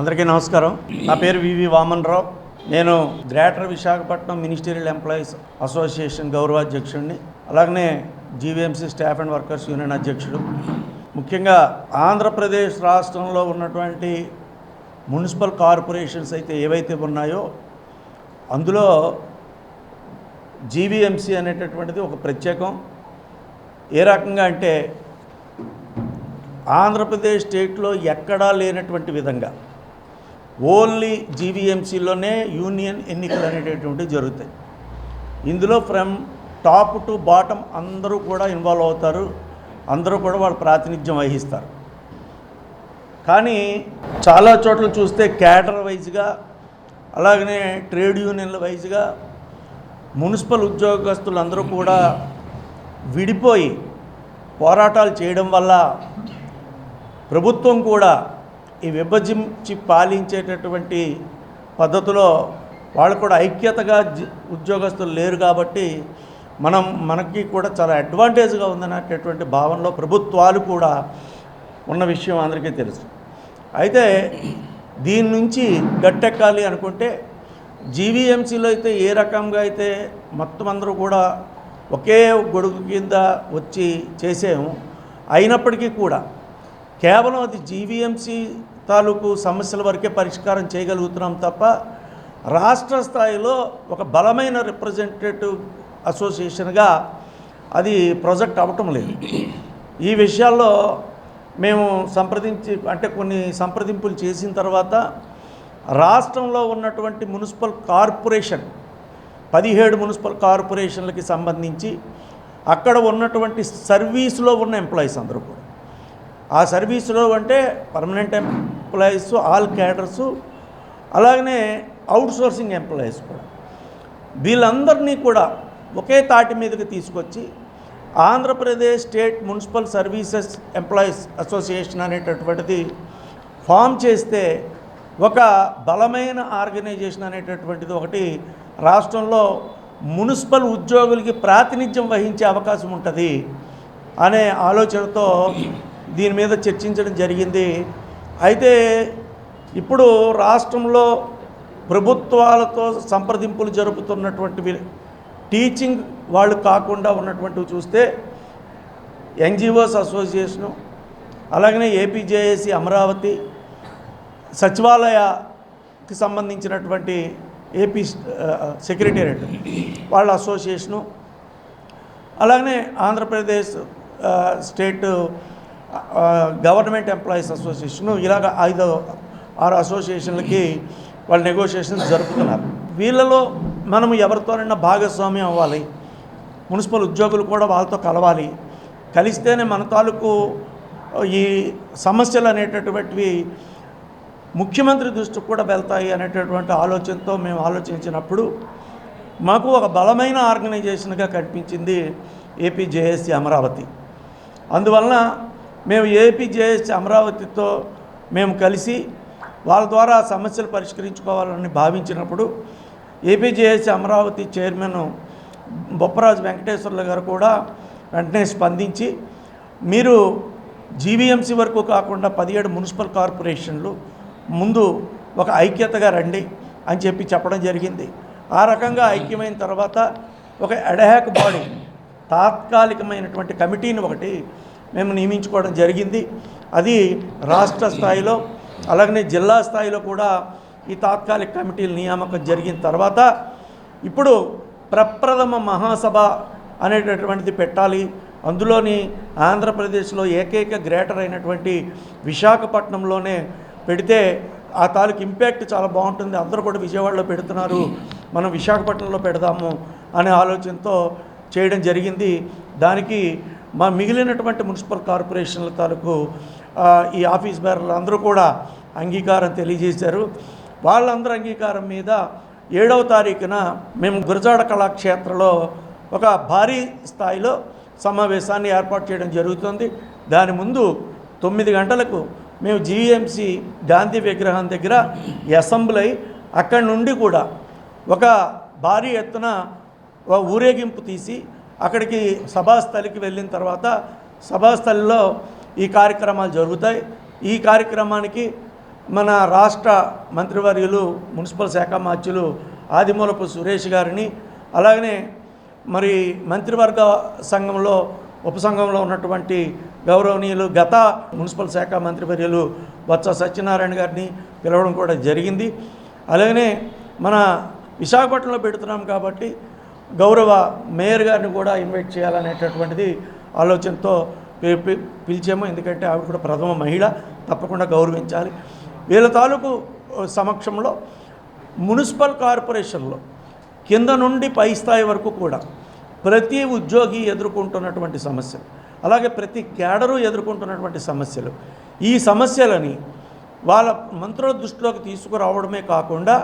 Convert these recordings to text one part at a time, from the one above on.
అందరికీ నమస్కారం. నా పేరు వివి వామన్ రావు నేను greater Visakhapatnam ministerial employees association గౌరవాధ్యక్షుడిని అలాగనే GVMC staff and workers union అధ్యక్షుడు. ముఖ్యంగా ఆంధ్రప్రదేశ్ రాష్ట్రంలో ఉన్నటువంటి మున్సిపల్ కార్పొరేషన్స్ అయితే ఏవైతే ఉన్నాయో అందులో జీవీఎంసీ అనేటటువంటిది ఒక ప్రత్యేకం. ఏ రకంగా అంటే ఆంధ్రప్రదేశ్ స్టేట్లో ఎక్కడా లేనటువంటి విధంగా ఓన్లీ జీవీఎంసీలోనే యూనియన్ ఎన్నికలు అనేటటువంటివి జరుగుతాయి. ఇందులో ఫ్రమ్ టాప్ టు బాటమ్ అందరూ కూడా ఇన్వాల్వ్ అవుతారు. అందరూ కూడా వాళ్ళు ప్రాతినిధ్యం వహిస్తారు. కానీ చాలా చోట్ల చూస్తే క్యాడర్ వైజ్గా అలాగనే ట్రేడ్ యూనియన్ల వైజ్గా మున్సిపల్ ఉద్యోగస్తులు అందరూ కూడా విడిపోయి పోరాటాలు చేయడం వల్ల ప్రభుత్వం కూడా ఈ విభజించి పాలించేటటువంటి పద్ధతిలో వాళ్ళు కూడా ఐక్యతగా జి- ఉద్యోగస్తులు లేరు కాబట్టి మనం మనకి కూడా చాలా అడ్వాంటేజ్గా ఉందనేటటువంటి భావనలో ప్రభుత్వాలు కూడా ఉన్న విషయం అందరికీ తెలుసు. అయితే దీని నుంచి గట్టెక్కాలి అనుకుంటే జీవీఎంసీలో అయితే ఏ రకంగా అయితే మొత్తం అందరూ కూడా ఒకే గొడుగు కింద వచ్చి చేసాము అయినప్పటికీ కూడా కేవలం అది జీవీఎంసీ తాలూకు సమస్యల వరకే పరిష్కారం చేయగలుగుతున్నాం తప్ప రాష్ట్ర స్థాయిలో ఒక బలమైన రిప్రజెంటేటివ్ అసోసియేషన్గా అది ప్రొజెక్ట్ అవ్వటం లేదు. ఈ విషయాల్లో మేము సంప్రదించి అంటే కొన్ని సంప్రదింపులు చేసిన తర్వాత రాష్ట్రంలో ఉన్నటువంటి మున్సిపల్ కార్పొరేషన్ పదిహేడు మున్సిపల్ కార్పొరేషన్లకి సంబంధించి అక్కడ ఉన్నటువంటి సర్వీస్లో ఉన్న ఎంప్లాయీస్ అందరూ కూడా. ఆ సర్వీసులో అంటే పర్మనెంట్ ఎంప్లాయీస్ ఆల్ క్యాడర్సు అలాగనే అవుట్ సోర్సింగ్ ఎంప్లాయీస్ కూడా. వీళ్ళందరినీ కూడా ఒకే తాటి మీదకి తీసుకొచ్చి Andhra Pradesh state municipal services employees association అనేటటువంటిది ఫామ్ చేస్తే ఒక బలమైన ఆర్గనైజేషన్ అనేటటువంటిది ఒకటి రాష్ట్రంలో మున్సిపల్ ఉద్యోగులకి ప్రాతినిధ్యం వహించే అవకాశం ఉంటుంది అనే ఆలోచనతో దీని మీద చర్చించడం జరిగింది. అయితే ఇప్పుడు రాష్ట్రంలో ప్రభుత్వాలతో సంప్రదింపులు జరుపుతున్నటువంటివి టీచింగ్ వాళ్ళు కాకుండా ఉన్నటువంటివి చూస్తే ఎన్జిఓస్ అసోసియేషను అలాగనే ఏపీజేఏసి అమరావతి సచివాలయకి సంబంధించినటువంటి ఏపీ సెక్రటేరియట్ వాళ్ళ అసోసియేషను అలాగనే Andhra Pradesh state government employees association ఇలాగ ఐదు ఆరు అసోసియేషన్లకి వాళ్ళు నెగోషియేషన్స్ జరుపుతున్నారు. వీళ్ళలో మనం ఎవరితోనైనా భాగస్వామ్యం అవ్వాలి. మున్సిపల్ ఉద్యోగులు కూడా వాళ్ళతో కలవాలి. కలిస్తేనే మన తాలూకు ఈ సమస్యలు అనేటటువంటివి ముఖ్యమంత్రి దృష్టికి కూడా వెళ్తాయి అనేటటువంటి ఆలోచనతో మేము ఆలోచించినప్పుడు మాకు ఒక బలమైన ఆర్గనైజేషన్గా కనిపించింది ఏపీ జేఏసీ అమరావతి. అందువలన మేము ఏపీ అమరావతితో మేము కలిసి వాళ్ళ ద్వారా సమస్యలు పరిష్కరించుకోవాలని భావించినప్పుడు ఏపీజేఎస్ అమరావతి చైర్మన్ బొప్పరాజు వెంకటేశ్వర్లు గారు కూడా వెంటనే స్పందించి మీరు జీవీఎంసీ వరకు కాకుండా పదిహేడు మున్సిపల్ కార్పొరేషన్లు ముందు ఒక ఐక్యతగా రండి అని చెప్పి చెప్పడం జరిగింది. ఆ రకంగా ఐక్యమైన తర్వాత ఒక ఎడహాక్ బాడీ తాత్కాలికమైనటువంటి కమిటీని ఒకటి మేము నియమించుకోవడం జరిగింది. అది రాష్ట్ర స్థాయిలో అలాగనే జిల్లా స్థాయిలో కూడా ఈ తాత్కాలిక కమిటీల నియామకం జరిగిన తర్వాత ఇప్పుడు ప్రప్రథమ మహాసభ అనేటటువంటిది పెట్టాలి. అందులోని ఆంధ్రప్రదేశ్లో ఏకైక గ్రేటర్ అయినటువంటి విశాఖపట్నంలోనే పెడితే ఆ తాలూకు ఇంపాక్ట్ చాలా బాగుంటుంది. అందరూ కూడా విజయవాడలో పెడుతున్నారు. మనం విశాఖపట్నంలో పెడదాము అనే ఆలోచనతో చేయడం జరిగింది. దానికి మా మిగిలినటువంటి మున్సిపల్ కార్పొరేషన్ల తాలూకు ఈ ఆఫీస్ బేరర్లు అందరూ కూడా అంగీకారం తెలియజేశారు. వాళ్ళందరూ అంగీకారం మీద ఏడవ తారీఖున మేము గురజాడ కళాక్షేత్రలో ఒక భారీ స్థాయిలో సమావేశాన్ని ఏర్పాటు చేయడం జరుగుతుంది. దాని ముందు తొమ్మిది గంటలకు మేము జీఎంసీ గాంధీ విగ్రహం దగ్గర అసెంబ్లీ అయి అక్కడి నుండి కూడా ఒక భారీ ఎత్తున ఊరేగింపు తీసి అక్కడికి సభాస్థలికి వెళ్ళిన తర్వాత సభాస్థలిలో ఈ కార్యక్రమాలు జరుగుతాయి. ఈ కార్యక్రమానికి మన రాష్ట్ర మంత్రివర్యులు మున్సిపల్ శాఖ మార్చులు ఆదిమూలపు సురేష్ గారిని అలాగనే మరి మంత్రివర్గ సంఘంలో ఉపసంఘంలో ఉన్నటువంటి గౌరవనీయులు గత మున్సిపల్ శాఖ మంత్రివర్యులు బొత్స సత్యనారాయణ గారిని పిలవడం కూడా జరిగింది. అలాగనే మన విశాఖపట్నంలో పెడుతున్నాం కాబట్టి గౌరవ మేయర్ గారిని కూడా ఇన్వైట్ చేయాలనేటటువంటిది ఆలోచనతో పిలిచాము. ఎందుకంటే ఆవిడ కూడా ప్రథమ మహిళ తప్పకుండా గౌరవించాలి. వీళ్ళ తాలూకు సమక్షంలో మున్సిపల్ కార్పొరేషన్లో కింద నుండి పై స్థాయి వరకు కూడా ప్రతి ఉద్యోగి ఎదుర్కొంటున్నటువంటి సమస్యలు అలాగే ప్రతి క్యాడరు ఎదుర్కొంటున్నటువంటి సమస్యలు ఈ సమస్యలని వాళ్ళ మంత్రుల దృష్టిలోకి తీసుకురావడమే కాకుండా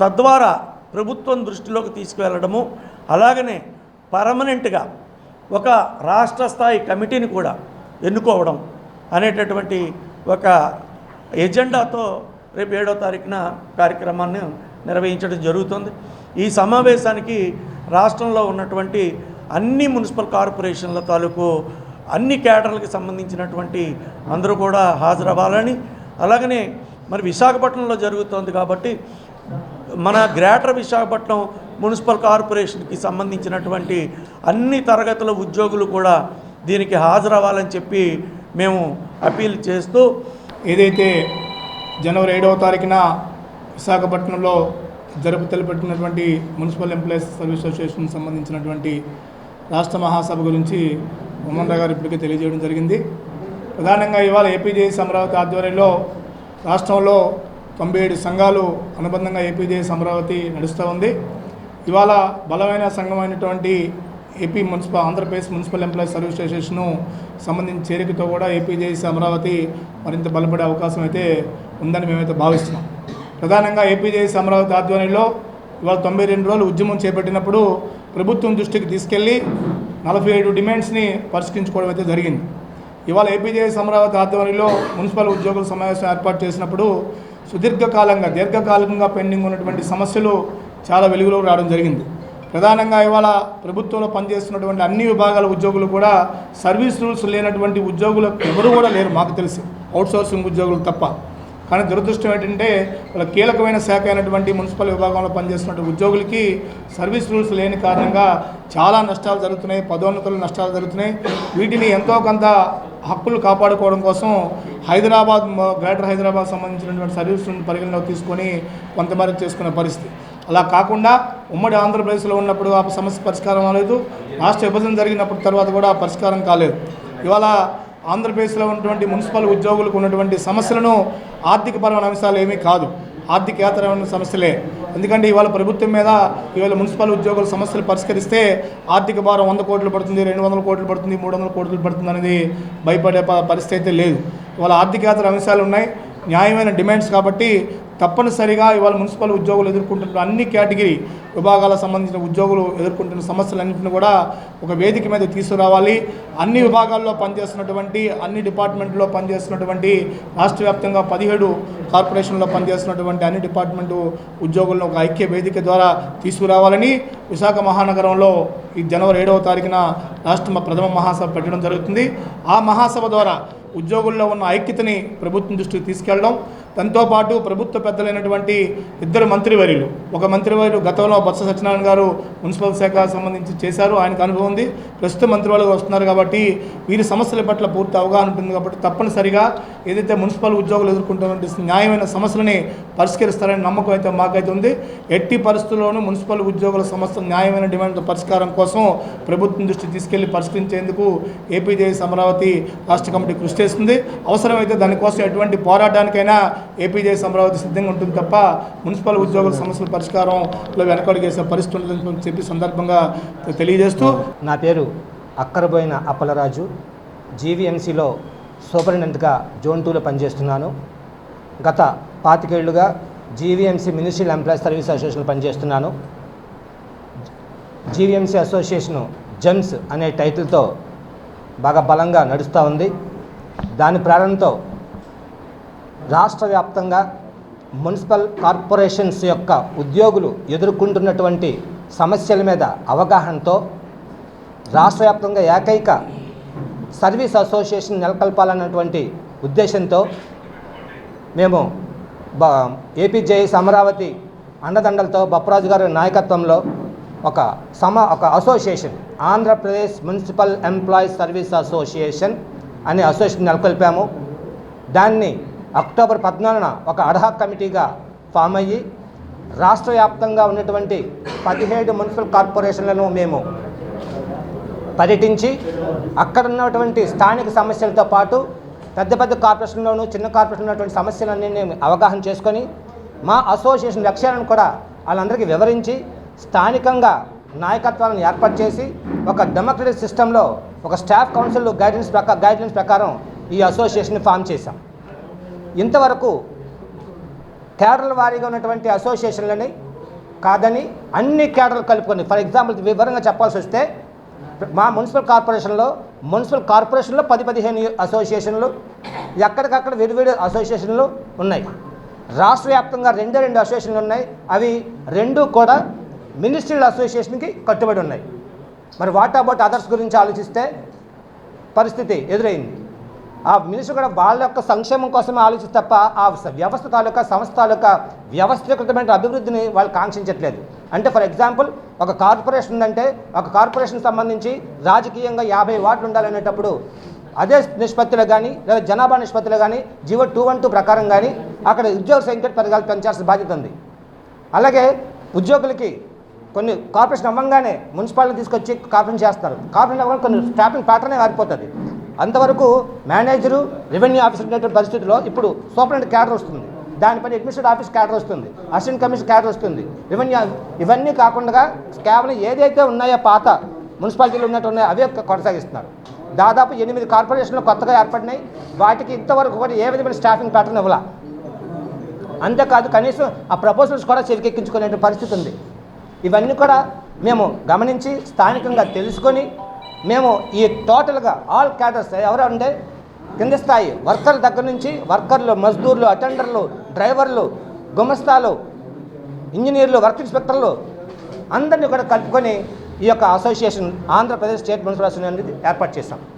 తద్వారా ప్రభుత్వం దృష్టిలోకి తీసుకువెళ్ళడము అలాగనే పర్మనెంట్గా ఒక రాష్ట్ర స్థాయి కమిటీని కూడా ఎన్నుకోవడం అనేటటువంటి ఒక ఎజెండాతో రేపు ఏడో తారీఖున కార్యక్రమాన్ని నిర్వహించడం జరుగుతుంది. ఈ సమావేశానికి రాష్ట్రంలో ఉన్నటువంటి అన్ని మున్సిపల్ కార్పొరేషన్ల తాలూకు అన్ని కేటర్లకు సంబంధించినటువంటి అందరూ కూడా హాజరవ్వాలని అలాగనే మరి విశాఖపట్నంలో జరుగుతోంది కాబట్టి మన గ్రేటర్ విశాఖపట్నం మున్సిపల్ కార్పొరేషన్కి సంబంధించినటువంటి అన్ని తరగతుల ఉద్యోగులు కూడా దీనికి హాజరవ్వాలని చెప్పి మేము అపీల్ చేస్తూ ఏదైతే జనవరి ఏడవ తారీఖున విశాఖపట్నంలో జరుపు తెలిపెట్టినటువంటి మున్సిపల్ ఎంప్లాయీస్ సర్వీస్ అసోసియేషన్ సంబంధించినటువంటి రాష్ట్ర మహాసభ గురించి ఉమ్మన్ గారు ఇప్పటికే తెలియజేయడం జరిగింది. ప్రధానంగా ఇవాళ ఏపీజేఎస్ అమరావతి ఆధ్వర్యంలో రాష్ట్రంలో తొంభై ఏడు సంఘాలు అనుబంధంగా ఏపీజేఎస్ అమరావతి నడుస్తూ ఉంది. ఇవాళ బలమైన సంఘమైనటువంటి AP municipal Andhra Pradesh municipal employees service association సంబంధించిన చేరికతో కూడా ఏపీజేఎస్ అమరావతి మరింత బలపడే అవకాశం అయితే ఉందని మేమైతే భావిస్తున్నాం. ప్రధానంగా ఏపీజేఎస్ అమరావతి ఆధ్వర్యంలో ఇవాళ తొంభై రెండు రోజులు ఉద్యమం చేపట్టినప్పుడు ప్రభుత్వం దృష్టికి తీసుకెళ్ళి నలభై ఏడు డిమాండ్స్ని పరిష్కరించుకోవడం అయితే జరిగింది. ఇవాళ ఏపీజేఎస్ అమరావతి ఆధ్వర్యంలో మున్సిపల్ ఉద్యోగుల సమావేశం ఏర్పాటు చేసినప్పుడు సుదీర్ఘకాలంగా దీర్ఘకాలికంగా పెండింగ్ ఉన్నటువంటి సమస్యలు చాలా వెలుగులోకి రావడం జరిగింది. ప్రధానంగా ఇవాళ ప్రభుత్వంలో పనిచేస్తున్నటువంటి అన్ని విభాగాల ఉద్యోగులు కూడా సర్వీస్ రూల్స్ లేనటువంటి ఉద్యోగులు ఎవరు కూడా లేరు మాకు తెలిసి. అవుట్సోర్సింగ్ ఉద్యోగులు తప్ప. కానీ దురదృష్టం ఏంటంటే వాళ్ళ కీలకమైన శాఖ అయినటువంటి మున్సిపల్ విభాగంలో పనిచేస్తున్న ఉద్యోగులకి సర్వీస్ రూల్స్ లేని కారణంగా చాలా నష్టాలు జరుగుతున్నాయి పదోన్నతులు నష్టాలు జరుగుతున్నాయి. వీటిని ఎంతో కొంత హక్కులు కాపాడుకోవడం కోసం హైదరాబాద్ గ్రేటర్ హైదరాబాద్ సంబంధించినటువంటి సర్వీసులను పరిగణలోకి తీసుకొని కొంతమేరకు చేసుకునే పరిస్థితి. అలా కాకుండా ఉమ్మడి ఆంధ్రప్రదేశ్లో ఉన్నప్పుడు ఆ సమస్య పరిష్కారం అవ్వలేదు రాష్ట్ర విభజన జరిగినప్పుడు తర్వాత కూడా పరిష్కారం కాలేదు. ఇవాళ ఆంధ్రప్రదేశ్లో ఉన్నటువంటి మున్సిపల్ ఉద్యోగులకు ఉన్నటువంటి సమస్యలను ఆర్థికపరమైన అంశాలు ఏమీ కాదు. ఆర్థికేతరమైన సమస్యలే. ఎందుకంటే ఇవాళ ప్రభుత్వం మీద ఇవాళ మున్సిపల్ ఉద్యోగుల సమస్యలు పరిష్కరిస్తే ఆర్థిక భారం వంద కోట్లు పడుతుంది రెండు వందల కోట్లు పడుతుంది మూడు వందల కోట్లు పడుతుంది అనేది భయపడే ప- పరిస్థితి అయితే లేదు. ఇవాళ ఆర్థికేతర అంశాలు ఉన్నాయి న్యాయమైన డిమాండ్స్ కాబట్టి తప్పనిసరిగా ఇవాళ మున్సిపల్ ఉద్యోగులు ఎదుర్కొంటున్న అన్ని కేటగిరీ విభాగాలకు సంబంధించిన ఉద్యోగులు ఎదుర్కొంటున్న సమస్యలన్నింటినీ కూడా ఒక వేదిక మీద తీసుకురావాలి. అన్ని విభాగాల్లో పనిచేస్తున్నటువంటి అన్ని డిపార్ట్మెంట్లో పనిచేస్తున్నటువంటి రాష్ట్ర వ్యాప్తంగా పదిహేడు కార్పొరేషన్లో పనిచేస్తున్నటువంటి అన్ని డిపార్ట్మెంటు ఉద్యోగులను ఒక ఐక్య వేదిక ద్వారా తీసుకురావాలని విశాఖ మహానగరంలో ఈ జనవరి ఏడవ తారీఖున రాష్ట్ర ప్రథమ మహాసభ పెట్టడం జరుగుతుంది. ఆ మహాసభ ద్వారా ఉద్యోగుల్లో ఉన్న ఐక్యతని ప్రభుత్వం దృష్టికి తీసుకెళ్ళడం దాంతోపాటు ప్రభుత్వ పెద్దలైనటువంటి ఇద్దరు మంత్రివర్యులు. ఒక మంత్రివర్యులు గతంలో బొత్స సత్యనారాయణ గారు మున్సిపల్ శాఖ సంబంధించి చేశారు ఆయనకు అనుభవం ఉంది. ప్రస్తుత మంత్రివర్యులు వస్తున్నారు కాబట్టి వీరి సమస్యల పట్ల పూర్తి అవగాహన ఉంటుంది కాబట్టి తప్పనిసరిగా ఏదైతే మున్సిపల్ ఉద్యోగులు ఎదుర్కొంటున్నటువంటి న్యాయమైన సమస్యలని పరిష్కరిస్తారనే నమ్మకం అయితే మాకైతే ఉంది. ఎట్టి పరిస్థితుల్లోనూ మున్సిపల్ ఉద్యోగుల సమస్య న్యాయమైన డిమాండ్ పరిష్కారం కోసం ప్రభుత్వం దృష్టికి తీసుకెళ్ళి పరిష్కరించేందుకు ఏపీజేఎస్ అమరావతి రాష్ట్ర కమిటీ కృషి చేస్తుంది. అవసరమైతే దానికోసం ఎటువంటి పోరాటానికైనా ఏపీజేఎస్ అమరావతి సిద్ధంగా ఉంటుంది తప్ప మున్సిపల్ ఉద్యోగుల సమస్యల పరిష్కారంలో వెనకడుగేసే పరిస్థితి ఉండదని చెప్పి సందర్భంగా తెలియజేస్తూ నా పేరు అక్కరబోయిన అప్పలరాజు. జీవీఎంసీలో సూపరింటెండెంట్గా జోన్ టూలో పనిచేస్తున్నాను. గత పాతికేళ్ళుగా జీవీఎంసీ మినిస్ట్రియల్ ఎంప్లాయీస్ సర్వీస్ అసోసియేషన్లో పనిచేస్తున్నాను. జీవీఎంసీ అసోసియేషను జెమ్స్ అనే టైటిల్తో బాగా బలంగా నడుస్తూ ఉంది. దాని ప్రారంభంతో రాష్ట్ర వ్యాప్తంగా మున్సిపల్ కార్పొరేషన్స్ యొక్క ఉద్యోగులు ఎదుర్కొంటున్నటువంటి సమస్యల మీద అవగాహనతో రాష్ట్ర వ్యాప్తంగా ఏకైక సర్వీస్ అసోసియేషన్ నెలకొల్పాలన్నటువంటి ఉద్దేశంతో మేము బ ఏపీజేఎస్ అమరావతి అండదండలతో బప్పరాజు గారి నాయకత్వంలో ఒక సమ ఒక association Andhra Pradesh municipal employees service association అనే అసోసియేషన్ నెలకొల్పాము. దాన్ని అక్టోబర్ పద్నాలుగున ఒక అడ్హాక్ కమిటీగా ఫామ్ అయ్యి రాష్ట్ర వ్యాప్తంగా ఉన్నటువంటి పదిహేడు మున్సిపల్ కార్పొరేషన్లను మేము పర్యటించి అక్కడ ఉన్నటువంటి స్థానిక సమస్యలతో పాటు పెద్ద పెద్ద కార్పొరేషన్లోను చిన్న కార్పొరేషన్ ఉన్నటువంటి సమస్యలన్నీ మేము అవగాహన చేసుకొని మా అసోసియేషన్ లక్ష్యాలను కూడా వాళ్ళందరికీ వివరించి స్థానికంగా నాయకత్వాలను ఏర్పాటు చేసి ఒక డెమోక్రటిక్ సిస్టంలో ఒక స్టాఫ్ కౌన్సిల్ గైడెన్స్ ప్రకారం గైడ్లైన్స్ ప్రకారం ఈ అసోసియేషన్ ఫామ్ చేశాం. ఇంతవరకు కేడర్ల వారీగా ఉన్నటువంటి అసోసియేషన్లని కాదని అన్ని కేడర్లు కలుపుకొని ఫర్ ఎగ్జాంపుల్ వివరంగా చెప్పాల్సి వస్తే మా మున్సిపల్ కార్పొరేషన్లో మున్సిపల్ కార్పొరేషన్లో పది పదిహేను అసోసియేషన్లు ఎక్కడికక్కడ విడివిడి అసోసియేషన్లు ఉన్నాయి. రాష్ట్ర వ్యాప్తంగా రెండే రెండు అసోసియేషన్లు ఉన్నాయి. అవి రెండు కూడా మినిస్ట్రియల్ అసోసియేషన్కి కట్టుబడి ఉన్నాయి. మరి వాట్ అబౌట్ అదర్స్ గురించి ఆలోచిస్తే పరిస్థితి ఎదురైంది. ఆ మనిషి కూడా వాళ్ళ యొక్క సంక్షేమం కోసమే ఆలోచిస్తే తప్ప ఆ వ్యవస్థ తాలూకా సంస్థ తాలూకా వ్యవస్థీకృతమైన అభివృద్ధిని వాళ్ళు కాంక్షించట్లేదు. అంటే ఫర్ ఎగ్జాంపుల్ ఒక కార్పొరేషన్ ఉందంటే ఒక కార్పొరేషన్ సంబంధించి రాజకీయంగా యాభై వార్డులు ఉండాలనేటప్పుడు అదే నిష్పత్తిలో కానీ లేదా జనాభా నిష్పత్తిలో కానీ జీవో టూ వన్ టూ ప్రకారం కానీ అక్కడ ఉద్యోగ సంఖ్య పెరగాలి పెంచాల్సిన బాధ్యత ఉంది. అలాగే ఉద్యోగులకి కొన్ని కార్పొరేషన్ అవ్వంగానే మున్సిపాలిటీ తీసుకొచ్చి కార్పొరేషన్ చేస్తారు. కార్పొరేషన్ అవ్వగానే కొన్ని స్టాఫింగ్ ప్యాటర్నే మారిపోతుంది. అంతవరకు మేనేజరు రెవెన్యూ ఆఫీసర్ ఉండేటువంటి పరిస్థితిలో ఇప్పుడు సూపరింట్ క్యాడర్ వస్తుంది. దానిపైన అడ్మినిస్ట్రేటివ్ ఆఫీస్ క్యాడర్ వస్తుంది. అసిస్టెంట్ కమిషన్ క్యాడర్ వస్తుంది. రెవెన్యూ ఇవన్నీ కాకుండా కేవలం ఏదైతే ఉన్నాయో పాత మున్సిపాలిటీలు ఉన్నట్టు ఉన్నాయో అవే కొనసాగిస్తున్నారు. దాదాపు ఎనిమిది కార్పొరేషన్లు కొత్తగా ఏర్పడినాయి. వాటికి ఇంతవరకు కూడా ఏ విధమైన స్టాఫింగ్ ప్యాటర్న్ ఇవ్వాల. అంతేకాదు కనీసం ఆ ప్రపోజల్స్ కూడా చెరికెక్కించుకునే పరిస్థితి ఉంది. ఇవన్నీ కూడా మేము గమనించి స్థానికంగా తెలుసుకొని మేము ఈ టోటల్గా ఆల్ క్యాడర్స్ అంటే కింద స్థాయి వర్కర్ల దగ్గర నుంచి వర్కర్లు మజ్దూర్లు అటెండర్లు డ్రైవర్లు గుమస్తాలు ఇంజనీర్లు వర్క్ ఇన్స్పెక్టర్లు అందరినీ కూడా కలుపుకొని ఈ యొక్క association Andhra Pradesh state municipal association అనేది ఏర్పాటు చేశాం.